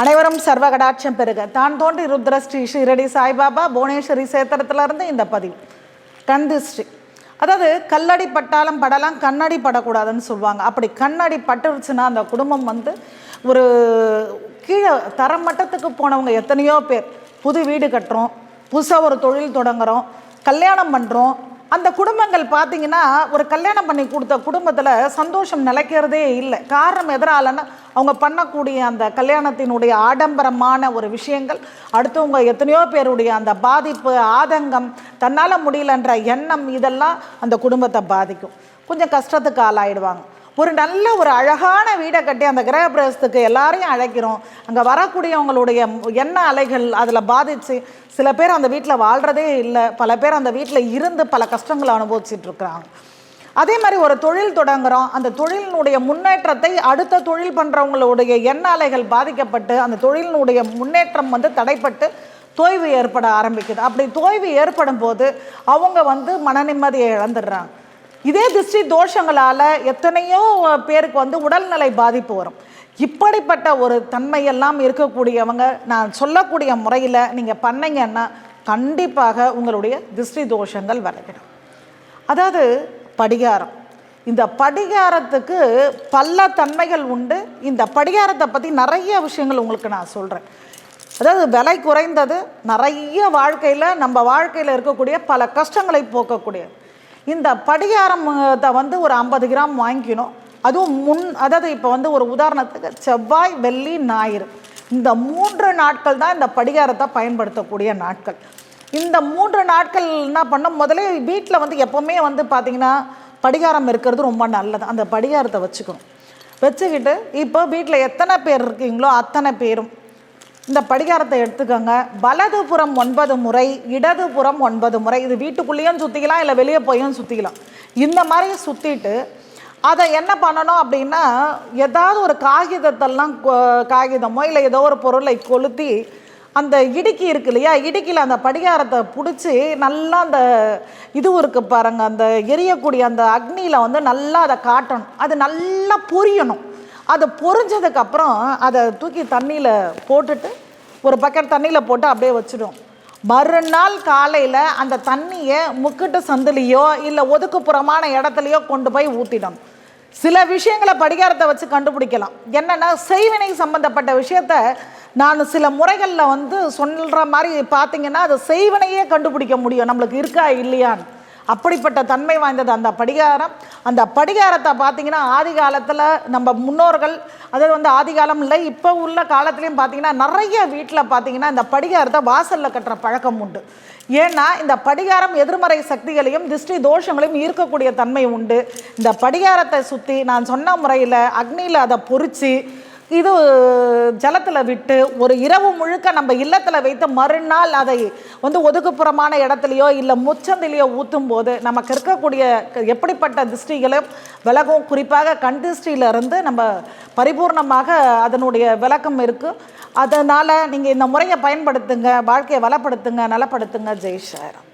அனைவரும் சர்வகடாட்சம் பெருக தான் தோன்றி ருத்ர ஸ்ரீ ஷீரடி சாய்பாபா புவனேஸ்வரி சேத்திரத்திலிருந்து இந்த பதிவு. கண் அதாவது கல்லடி பட்டாலும் படலாம் கண்ணடி படக்கூடாதுன்னு சொல்லுவாங்க அப்படி கண்ணடி பட்டுருச்சுன்னா அந்த குடும்பம் வந்து ஒரு கீழே தரமட்டத்துக்கு போனவங்க எத்தனையோ பேர். புது வீடு கட்டுறோம் புதுசாக ஒரு தொழில் தொடங்குறோம் கல்யாணம் பண்ணுறோம் அந்த குடும்பங்கள் பார்த்தீங்கன்னா ஒரு கல்யாணம் பண்ணி கொடுத்த குடும்பத்தில் சந்தோஷம் நிலைக்கிறதே இல்லை. காரணம் எதிராலன்னா அவங்க பண்ணக்கூடிய அந்த கல்யாணத்தினுடைய ஆடம்பரமான ஒரு விஷயங்கள் அடுத்தவங்க எத்தனையோ பேருடைய அந்த பாதிப்பு ஆதங்கம் தன்னால் முடியலன்ற எண்ணம் இதெல்லாம் அந்த குடும்பத்தை பாதிக்கும். கொஞ்சம் கஷ்டத்துக்கு ஆளாயிடுவாங்க. ஒரு நல்ல ஒரு அழகான வீடை கட்டி அந்த கிரகப்பிரவேசத்துக்கு எல்லாரையும் அழைக்கிறோம். அங்கே வரக்கூடியவங்களுடைய எண்ண அலைகள் அதில் பாதித்து சில பேர் அந்த வீட்டில் வாழ்கிறதே இல்லை. பல பேர் அந்த வீட்டில் இருந்து பல கஷ்டங்களை அனுபவிச்சுட்டு இருக்கிறாங்க. அதே மாதிரி ஒரு தொழில் தொடங்குகிறோம் அந்த தொழிலினுடைய முன்னேற்றத்தை அடுத்த தொழில் பண்ணுறவங்களுடைய எண்ண அலைகள் பாதிக்கப்பட்டு அந்த தொழிலினுடைய முன்னேற்றம் வந்து தடைப்பட்டு தோய்வு ஏற்பட ஆரம்பிக்குது. அப்படி தோய்வு ஏற்படும் போது அவங்க வந்து மன நிம்மதியை இழந்துடுறாங்க. இதே திருஷ்டி தோஷங்களால் எத்தனையோ பேருக்கு வந்து உடல்நிலை பாதிப்பு வரும். இப்படிப்பட்ட ஒரு தன்மையெல்லாம் இருக்கக்கூடியவங்க நான் சொல்லக்கூடிய முறையில் நீங்கள் பண்ணீங்கன்னா கண்டிப்பாக உங்களுடைய திருஷ்டி தோஷங்கள் விலகிடும் அதாவது படிகாரம். இந்த படிகாரத்துக்கு பல தன்மைகள் உண்டு. இந்த படிகாரத்தை பற்றி நிறைய விஷயங்கள் உங்களுக்கு நான் சொல்கிறேன் அதாவது விலை குறைந்தது நிறைய வாழ்க்கையில் நம்ம வாழ்க்கையில் இருக்கக்கூடிய பல கஷ்டங்களை போக்கக்கூடியது. இந்த படிகாரத்தை வந்து ஒரு ஐம்பது கிராம் வாங்கிக்கணும். அதுவும் முன் அதாவது இப்போ வந்து ஒரு உதாரணத்துக்கு செவ்வாய் வெள்ளி ஞாயிறு. இந்த மூன்று நாட்கள் தான் இந்த படிகாரத்தை பயன்படுத்தக்கூடிய நாட்கள். இந்த மூன்று நாட்கள் என்ன பண்ணோம்? முதல்ல வீட்டில் வந்து எப்போவுமே வந்து பார்த்திங்கன்னா படிகாரம் இருக்கிறது ரொம்ப நல்லது. அந்த படிகாரத்தை வச்சுக்கணும். வச்சுக்கிட்டு இப்போ வீட்டில் எத்தனை பேர் இருக்கீங்களோ அத்தனை பேரும் இந்த படிகாரத்தை எடுத்துக்கோங்க. வலதுபுறம் ஒன்பது முறை இடதுபுறம் ஒன்பது முறை. இது வீட்டுக்குள்ளேயும் சுற்றிக்கலாம் இல்லை வெளியே போயும் சுற்றிக்கலாம் இந்த மாதிரி சுற்றிட்டு அதை என்ன பண்ணணும் அப்படின்னா ஏதாவது ஒரு காகிதத்தெல்லாம் கொ- காகிதமோ இல்லை ஏதோ ஒரு பொருளை கொளுத்தி அந்த இடுக்கி இருக்கு இல்லையா? இடுக்கியில் அந்த படிகாரத்தை பிடிச்சி நல்லா அந்த இது இருக்கு பாருங்க அந்த எரியக்கூடிய அந்த அக்னியில் வந்து நல்லா அதை காட்டணும். அது நல்லா பொரியணும். அது பொரிஞ்சதுக்கப்புறம் அதை தூக்கி தண்ணியில் போட்டுட்டு ஒரு பக்கெட் தண்ணியில் போட்டு அப்படியே வச்சிடும் மறுநாள் காலையில் அந்த தண்ணியை முக்கிட்டு சந்திலையோ இல்லை ஒதுக்குப்புறமான இடத்துலையோ கொண்டு போய் ஊற்றிடணும் சில விஷயங்களை படிகாரத்தை வச்சு கண்டுபிடிக்கலாம். என்னென்னா செய்வினை சம்பந்தப்பட்ட விஷயத்த நான் சில முறைகளில் வந்து சொல்கிற மாதிரி பார்த்தீங்கன்னா அது செய்வினையே கண்டுபிடிக்க முடியும். நம்மளுக்கு இருக்கா இல்லையான்னு. அப்படிப்பட்ட தன்மை வாய்ந்தது அந்த படிகாரம். அந்த படிகாரத்தை பார்த்தீங்கன்னா ஆதி காலத்தில் நம்ம முன்னோர்கள் அதாவது வந்து ஆதி காலம் இல்லை இப்போ உள்ள காலத்துலேயும் பார்த்தீங்கன்னா நிறைய வீட்டில் பார்த்தீங்கன்னா இந்த படிகாரத்தை வாசலில் கட்டுற பழக்கம் உண்டு. ஏன்னா இந்த படிகாரம் எதிர்மறை சக்திகளையும் திருஷ்டி தோஷங்களையும் ஈர்க்கக்கூடிய தன்மை உண்டு. இந்த படிகாரத்தை சுற்றி நான் சொன்ன முறையில் அக்னியில் அதை பொறிச்சு இது ஜலத்தில் விட்டு ஒரு இரவு முழுக்க நம்ம இல்லத்தில் வைத்து மறுநாள் அதை வந்து ஒதுக்குப்புறமான இடத்துலையோ இல்லை முச்சந்திலையோ ஊற்றும் போது நமக்கு இருக்கக்கூடிய எப்படிப்பட்ட திருஷ்டிகளும் விலகும். குறிப்பாக கண் திருஷ்டியிலிருந்து நம்ம பரிபூர்ணமாக அதனுடைய விளக்கம் இருக்குது அதனால் நீங்கள் இந்த முறையை பயன்படுத்துங்க வாழ்க்கையை வளப்படுத்துங்க நலப்படுத்துங்க. ஜெய்